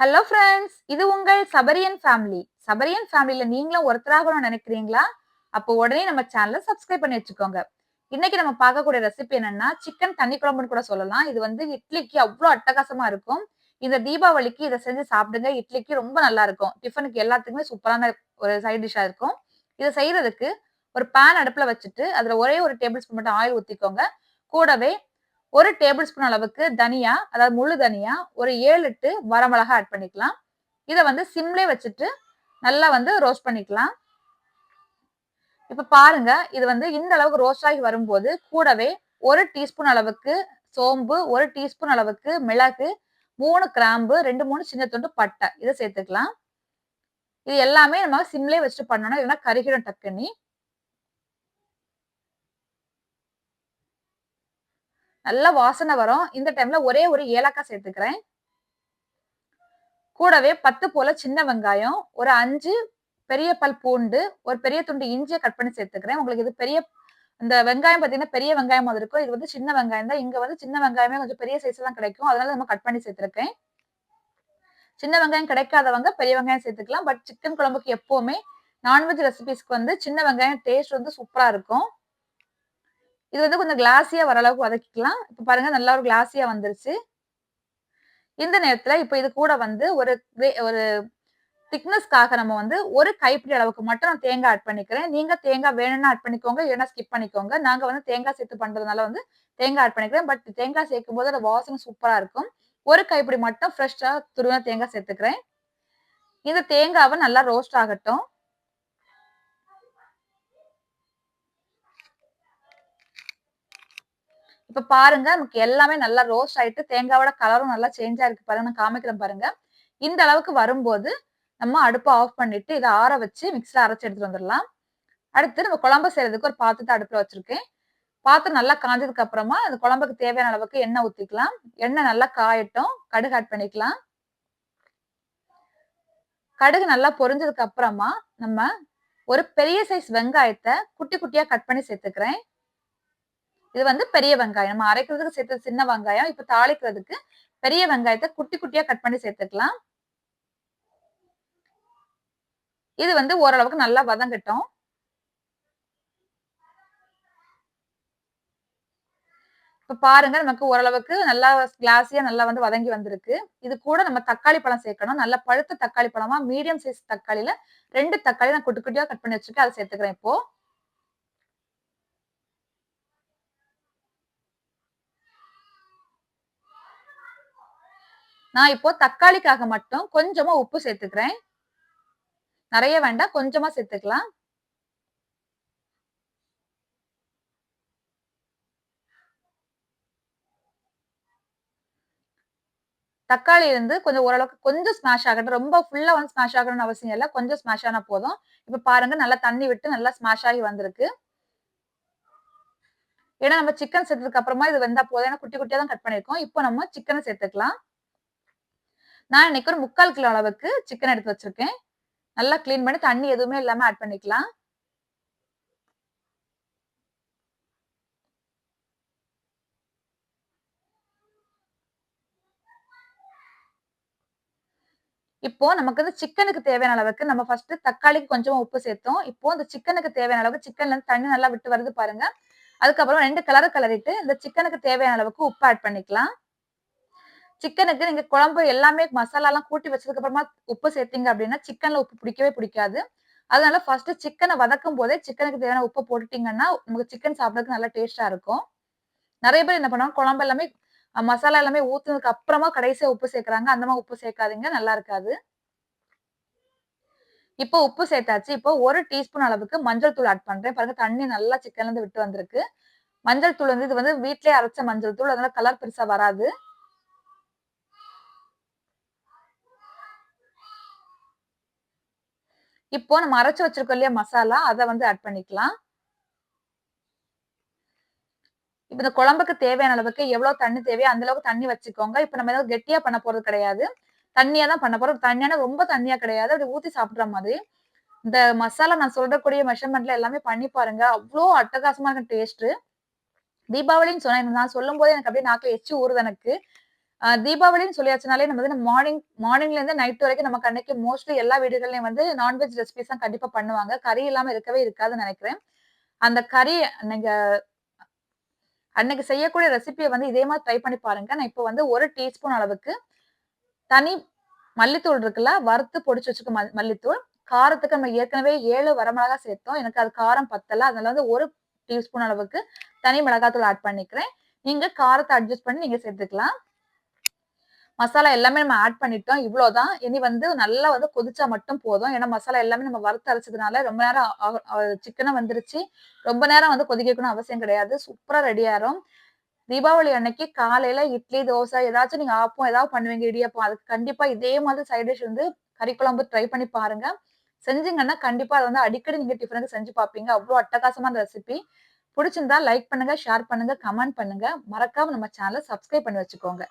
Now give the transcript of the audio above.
Hello friends இது உங்கள் சபரியன் family சபரியன் ஃபேமிலியில நீங்களும் ஒருத்தராகணும்னு நினைக்கிறீங்களா? அப்போ உடனே நம்ம சேனலை சப்ஸ்கிரைப் பண்ணி வச்சுக்கோங்க. இன்னைக்கு நம்ம பார்க்கக்கூடிய ரெசிபி என்னன்னா சிக்கன் தண்ணி குழம்புன்னு கூட சொல்லலாம். இது வந்து இட்லிக்கு அவ்வளோ அட்டகாசமா இருக்கும். இந்த தீபாவளிக்கு இதை செஞ்சு சாப்பிடுங்க. இட்லிக்கு ரொம்ப நல்லா இருக்கும். டிஃபனுக்கு எல்லாத்துக்குமே சூப்பரான ஒரு சைட் டிஷ்ஷா இருக்கும். இதை செய்யறதுக்கு ஒரு பேன் அடுப்புல வச்சுட்டு அதுல ஒரே ஒரு டேபிள் ஸ்பூன் மட்டும் ஆயில் ஊத்திக்கோங்க. கூடவே ஒரு டேபிள் ஸ்பூன் அளவுக்கு தனியா அதாவது முழு தனியா ஒரு ஏழு எட்டு வரமிளகா ஆட் பண்ணிக்கலாம். இதை வந்து சிம்லே வச்சுட்டு நல்லா வந்து ரோஸ்ட் பண்ணிக்கலாம். இப்ப பாருங்க இது வந்து இந்த அளவுக்கு ரோஸ்ட் ஆகி வரும்போது கூடவே ஒரு டீஸ்பூன் அளவுக்கு சோம்பு ஒரு டீஸ்பூன் அளவுக்கு மிளகு மூணு கிராம்பு ரெண்டு மூணு சின்ன துண்டு பட்டை இதை சேர்த்துக்கலாம். இது எல்லாமே நம்ம சிம்லே வச்சுட்டு பண்ணணும் இல்லைன்னா கருகிடும் டக்குன்னு. நல்ல வாசனை வரும். இந்த டைம்ல ஒரே ஒரு ஏலக்காய் சேர்த்துக்கிறேன். கூடவே பத்து போல சின்ன வெங்காயம் ஒரு அஞ்சு பெரிய பல் பூண்டு ஒரு பெரிய துண்டு இஞ்சியை கட் பண்ணி சேர்த்துக்கிறேன். உங்களுக்கு இது பெரிய இந்த வெங்காயம் பார்த்தீங்கன்னா பெரிய வெங்காயம் மாதிரி இருக்கும். இது வந்து சின்ன வெங்காயம் தான். இங்க வந்து சின்ன வெங்காயமே கொஞ்சம் பெரிய சைஸ் தான் கிடைக்கும். அதனால நம்ம கட் பண்ணி சேர்த்துருக்கேன். சின்ன வெங்காயம் கிடைக்காதவங்க பெரிய வெங்காயம் சேர்த்துக்கலாம். பட் சிக்கன் குழம்புக்கு எப்பவுமே நான்வெஜ் ரெசிபிஸ்க்கு வந்து சின்ன வெங்காயம் டேஸ்ட் வந்து சூப்பரா இருக்கும். இது வந்து கொஞ்சம் கிளாஸியா வர அளவுக்கு வதக்கிக்கலாம். இப்ப பாருங்க நல்லா ஒரு கிளாஸியா வந்துருச்சு. இந்த நேரத்துல இப்ப இது கூட வந்து ஒரு ஒரு திக்னஸ்க்காக நம்ம வந்து ஒரு கைப்பிடி அளவுக்கு மட்டும் நான் தேங்காய் ஆட் பண்ணிக்கிறேன். நீங்க தேங்காய் வேணும்னா ஆட் பண்ணிக்கோங்க இல்லைன்னா ஸ்கிப் பண்ணிக்கோங்க. நாங்க வந்து தேங்காய் சேர்த்து பண்றதுனால வந்து தேங்காய் ஆட் பண்ணிக்கிறேன். பட் தேங்காய் சேர்க்கும் போது அந்த வாசனை சூப்பரா இருக்கும். ஒரு கைப்பிடி மட்டும் ஃப்ரெஷ்ஷா துருவின தேங்காய் சேர்த்துக்கிறேன். இந்த தேங்காவை நல்லா ரோஸ்ட் ஆகட்டும். இப்ப பாருங்க நமக்கு எல்லாமே நல்லா ரோஸ்ட் ஆயிட்டு தேங்காவோட கலரும் நல்லா சேஞ்ச் ஆயிருக்கு பாருங்க. நான் காமிக்கிறேன் பாருங்க. இந்த அளவுக்கு வரும்போது நம்ம அடுப்பை ஆஃப் பண்ணிட்டு இதை ஆற வச்சு மிக்ஸில் அரைச்சி எடுத்துட்டு வந்துடலாம். அடுத்து நம்ம குழம்பு செய்யறதுக்கு ஒரு பாத்திரத்தை அடுப்புல வச்சிருக்கேன். பாத்திரம் நல்லா காஞ்சதுக்கு அப்புறமா அந்த குழம்புக்கு தேவையான அளவுக்கு எண்ணெய் ஊத்திக்கலாம். எண்ணெய் நல்லா காயட்டும். கடுகு ஆட் பண்ணிக்கலாம். கடுகு நல்லா பொரிஞ்சதுக்கு அப்புறமா நம்ம ஒரு பெரிய சைஸ் வெங்காயத்தை குட்டி குட்டியா கட் பண்ணி சேர்த்துக்கிறேன். இது வந்து பெரிய வெங்காயம். நம்ம அரைக்கிறதுக்கு சேர்த்தது சின்ன வெங்காயம் இப்ப தாளிக்கிறதுக்கு பெரிய வெங்காயத்தை குட்டி குட்டியா கட் பண்ணி சேர்த்துக்கலாம். இது வந்து ஓரளவுக்கு நல்லா வதங்கட்டும். இப்ப பாருங்க நமக்கு ஓரளவுக்கு நல்லா கிளாஸியா நல்லா வந்து வதங்கி வந்திருக்கு. இது கூட நம்ம தக்காளி பழம் சேர்க்கணும். நல்ல பழுத்த தக்காளி பழமா மீடியம் சைஸ் தக்காளியில ரெண்டு தக்காளி நான் குட்டி குட்டியா கட் பண்ணி வச்சுட்டு அதை சேர்த்துக்கிறேன் இப்போ. நான் இப்போ தக்காளிக்காக மட்டும் கொஞ்சமா உப்பு சேர்த்துக்கிறேன். நிறைய வேண்டாம் கொஞ்சமா சேர்த்துக்கலாம். தக்காளி இருந்து கொஞ்சம் ஓரளவுக்கு கொஞ்சம் ஸ்மாஷ் ஆகட்டும். ரொம்ப ஃபுல்லா வந்து ஸ்மாஷ் ஆகணும்னு அவசியம் இல்லை. கொஞ்சம் ஸ்மாஷ் ஆனா போதும். இப்ப பாருங்க நல்லா தண்ணி விட்டு நல்லா ஸ்மாஷ் ஆகி வந்திருக்கு. ஏன்னா நம்ம சிக்கன் சேர்த்ததுக்கு அப்புறமா இது வந்தா போதும். ஏன்னா குட்டி குட்டியா தான் கட் பண்ணிருக்கோம் இப்போ நம்ம சிக்கனை சேர்த்துக்கலாம். நான் இன்னைக்கு ஒரு முக்கால் கிலோ அளவுக்கு சிக்கன் எடுத்து வச்சிருக்கேன். நல்லா கிளீன் பண்ணி தண்ணி எதுவுமே இல்லாம ஆட் பண்ணிக்கலாம். இப்போ நமக்கு வந்து சிக்கனுக்கு தேவையான அளவுக்கு நம்ம ஃபர்ஸ்ட் தக்காளிக்கு கொஞ்சமா உப்பு சேர்த்தோம். இப்போ இந்த சிக்கனுக்கு தேவையான அளவுக்கு சிக்கன்ல இருந்து தண்ணி நல்லா விட்டு வருது பாருங்க. அதுக்கப்புறம் ரெண்டு கலரை கலரிட்டு இந்த சிக்கனுக்கு தேவையான அளவுக்கு உப்பு ஆட் பண்ணிக்கலாம். சிக்கனுக்கு நீங்க குழம்பு எல்லாமே மசாலா எல்லாம் கூட்டி வச்சதுக்கு அப்புறமா உப்பு சேர்த்தீங்க அப்படின்னா சிக்கன்ல உப்பு பிடிக்கவே பிடிக்காது. அதனால ஃபர்ஸ்ட் சிக்கனை வதக்கும் போதே சிக்கனுக்கு தேவையான உப்பு போட்டுட்டீங்கன்னா நமக்கு சிக்கன் சாப்பிடறதுக்கு நல்லா டேஸ்டா இருக்கும். நிறைய பேர் என்ன பண்ணுவாங்க குழம்பு எல்லாமே மசாலா எல்லாமே ஊத்துனதுக்கு அப்புறமா கடைசியா உப்பு சேர்க்கறாங்க. அந்த மாதிரி உப்பு சேர்க்காதீங்க நல்லா இருக்காது. இப்போ உப்பு சேர்த்தாச்சு. இப்போ ஒரு டீஸ்பூன் அளவுக்கு மஞ்சள் தூள் ஆட் பண்றேன். பாருங்க தண்ணி நல்லா சிக்கன்ல இருந்து விட்டு வந்திருக்கு. மஞ்சள் தூள் வந்து இது வந்து வீட்லயே அரைச்ச மஞ்சள் தூள். அதனால கலர் பெருசா வராது. இப்போ நம்ம அரைச்சு வச்சிருக்கோம் இல்லையா மசாலா? அதை வந்து ஆட் பண்ணிக்கலாம். இப்ப இந்த குழம்புக்கு தேவையான அளவுக்கு எவ்வளவு தண்ணி தேவையோ அந்த அளவுக்கு தண்ணி வச்சுக்கோங்க. இப்ப நம்ம ஏதாவது கெட்டியா பண்ண போறது கிடையாது. தண்ணியா தான் பண்ண போறோம். தண்ணியான ரொம்ப தண்ணியா கிடையாது. அப்படி ஊத்தி சாப்பிடுற மாதிரி. இந்த மசாலா நான் சொல்றக்கூடிய மெஷர்மெண்ட்ல எல்லாமே பண்ணி பாருங்க. அவ்வளோ அட்டகாசமா இருக்கும் டேஸ்ட் தீபாவளின்னு சொன்னேன். நான் சொல்லும் போது எனக்கு அப்படியே நாக்கில் எச்சு ஊறுது எனக்கு. தீபாவளின்னு சொல்லியாச்சுனாலே நம்ம வந்து மார்னிங் மார்னிங்ல இருந்து நைட் வரைக்கும் நமக்கு அன்னைக்கு மோஸ்ட்லி எல்லா வீடுகள்லயும் வந்து நான்வெஜ் ரெசிபிஸ் தான் கண்டிப்பா பண்ணுவாங்க. கறி இல்லாம இருக்கவே இருக்காதுன்னு நினைக்கிறேன் அந்த கறி நீங்க அன்னைக்கு செய்யக்கூடிய ரெசிபியை வந்து இதே மாதிரி ட்ரை பண்ணி பாருங்க. நான் இப்ப வந்து ஒரு டீஸ்பூன் அளவுக்கு தனி மல்லித்தூள் இருக்குல்ல, வறுத்து பொடிச்சு வச்சுக்க மல்லித்தூள். காரத்துக்கு நம்ம ஏற்கனவே ஏழு வரமிளகா சேர்த்தோம். எனக்கு அது காரம் பத்தல. அதனால வந்து ஒரு டீஸ்பூன் அளவுக்கு தனி மிளகாத்தூள் ஆட் பண்ணிக்கிறேன். நீங்க காரத்தை அட்ஜஸ்ட் பண்ணி நீங்க சேர்த்துக்கலாம். மசாலா எல்லாமே நம்ம ஆட் பண்ணிட்டோம். இவ்ளோதான். இனி வந்து நல்லா வந்து கொதிச்சா மட்டும் போதும். ஏன்னா மசாலா எல்லாமே நம்ம வறுத்து அரைச்சதுனால ரொம்ப நேரம் ஆ வந்துருச்சு சிக்கனும் ரொம்ப நேரம் வந்து கொதிக்கணும்னு அவசியம் கிடையாது. சூப்பரா ரெடி ஆயிரும். தீபாவளி அன்னைக்கு காலையில இட்லி, தோசை ஏதாச்சும் நீங்க ஆப்பம் ஏதாவது பண்ணுவீங்க, இடியாப்பம். அதுக்கு கண்டிப்பா இதே மாதிரி சைட் டிஷ் வந்து கறி குழம்பு ட்ரை பண்ணி பாருங்க. செஞ்சீங்கன்னா கண்டிப்பா அதை வந்து அடிக்கடி நீங்க டிஃபனுக்கு செஞ்சு பார்ப்பீங்க. அவ்வளோ அட்டகாசமான ரெசிபி. பிடிச்சிருந்தா லைக் பண்ணுங்க, ஷேர் பண்ணுங்க, கமெண்ட் பண்ணுங்க. மறக்காம நம்ம சேனலை சப்ஸ்கிரைப் பண்ணி வச்சுக்கோங்க.